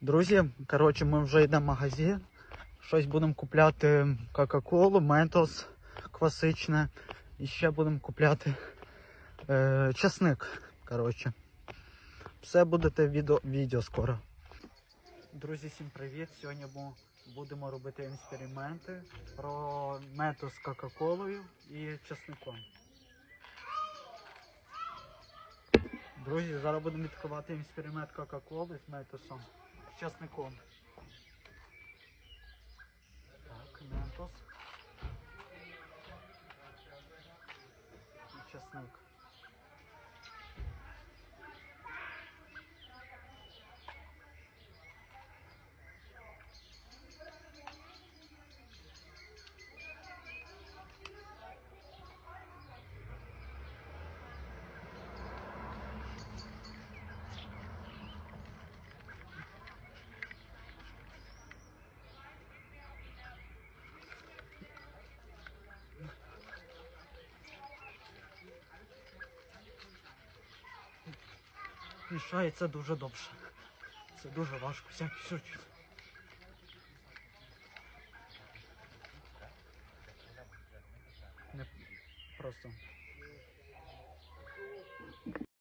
Друзі, коротше, ми вже йдемо в магазин. Щось будемо купляти Кока-Колу, Ментос класичне. І ще будемо купляти е, часник. Коротше. Все будете відео, відео скоро. Друзі, всім привіт! Сьогодні бу- будемо робити експерименти про метод з Кока-Колою і часником. Друзі, зараз будемо відкривати експеримент Кока-Коли з метосом, часником. Так, ментос. І мішає, це дуже добре. Це дуже важко, всякі сучі. Не просто.